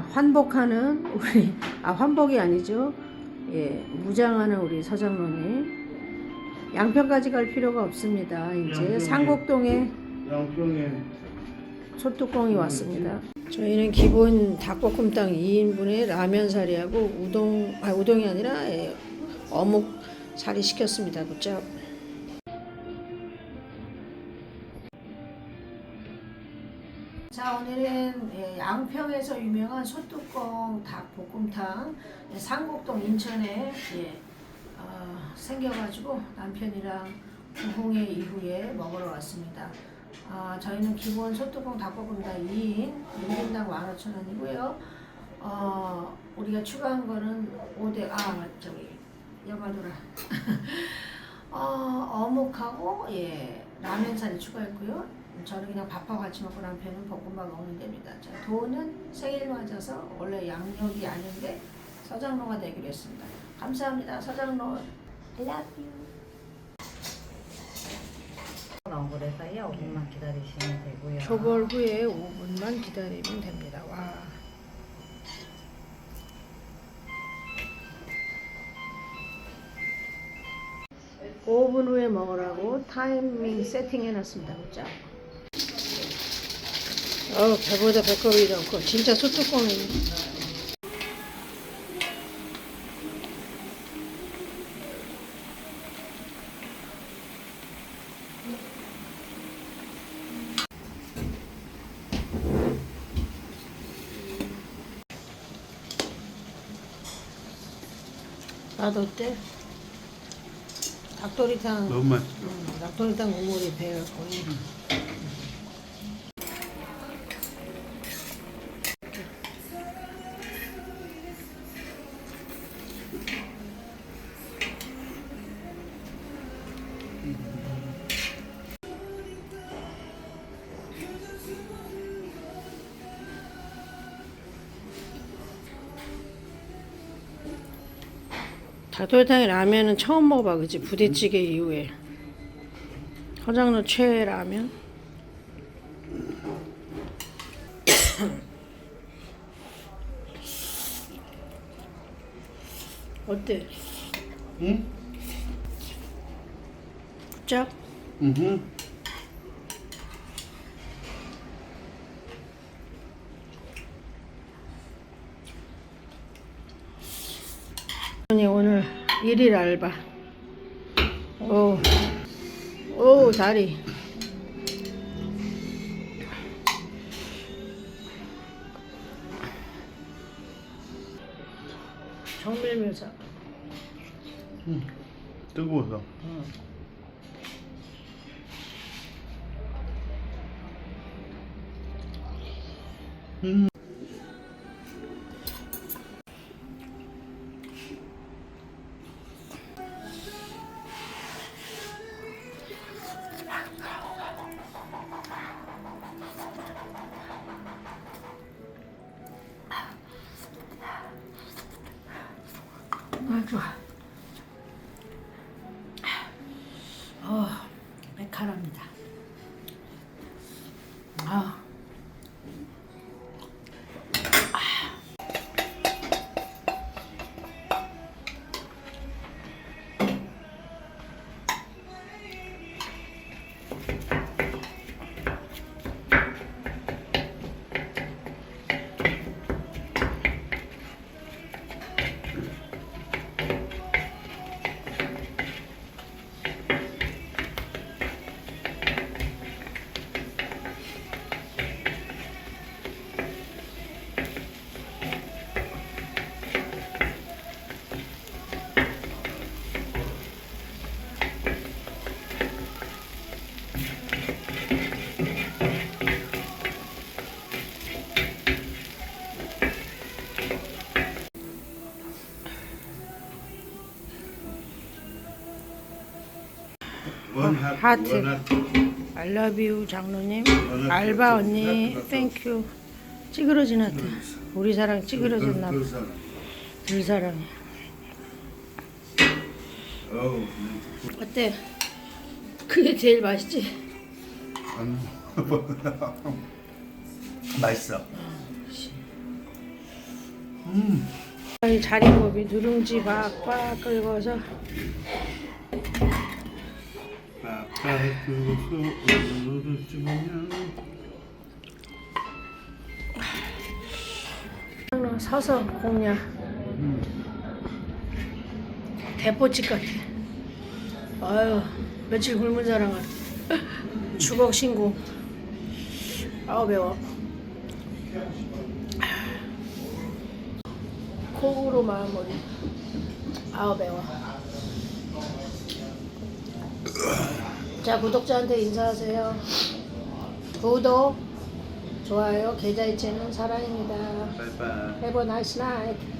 환복하는 우리 아 환복이 아니죠. 예, 무장하는 우리 서장로님. 양평까지 갈 필요가 없습니다. 이제 양평에. 상곡동에 양평에 소뚜껑이 왔습니다. 저희는 기본 닭볶음탕 2인분에 라면 사리하고 우동 아 우동이 아니라 예, 어묵 사리 시켰습니다. 그죠? 자 오늘은 예, 양평에서 유명한 소뚜껑 닭볶음탕 예, 상곡동 인천에 예, 어, 생겨가지고 남편이랑 부흥회 이후에 먹으러 왔습니다. 아, 저희는 기본 소뚜껑 닭볶음탕 2인 1인당 15,000원이고요. 어, 우리가 추가한 거는 5대 아 저기 여가노라 어, 어묵하고 예 라면 사리 추가했고요. 저는 그냥 밥하고 같이 먹고 남편은 볶음밥 먹는 됩니다. 자, 돈은 생일 맞아서 원래 양력이 아닌데 서장로가 되기로 했습니다. 감사합니다. 서장로. I love you. 나오고래서요 5분만 기다리시면 되고요. 조벌 후에 5분만 기다리면 됩니다. 와. 오분 후에 먹으라고 타이밍 세팅해 놨습니다. 그죠? 어, 배보다 배꼽이 더 커. 진짜 소뚜껑이네. 나도 어때? 닭도리탕, 너무 맛있어. 음, 닭도리탕 국물이 배였고. 닭도리탕에 라면은 처음 먹어봐, 그치? 부대찌개 이후에. 허장로 최애 라면? 어때? 응? 짭? 응. 아니 오늘 일일 알바. 오, 오 다리. 정밀묘사. 응. 뜨거워서. 음. 아좋 하트. I love you 장로님. 알바 언니, 땡큐. 찌그러진 하트. 우리 사랑 찌그러졌나 봐. 들 사랑해. 어우. 어때? 그게 제일 맛있지? 안. 맛있어. 음. 이 자린고비 누룽지 박박 긁어서 서서 공략 음. 대포집 같아. 아유 며칠 굶은 사람 같아. 주걱 신고. 아우 매워. 콩으로 마무리. 아우 매워. 자 구독자한테 인사하세요. 구독, 좋아요, 계좌이체는 사랑입니다. 바이바이 Have a nice night.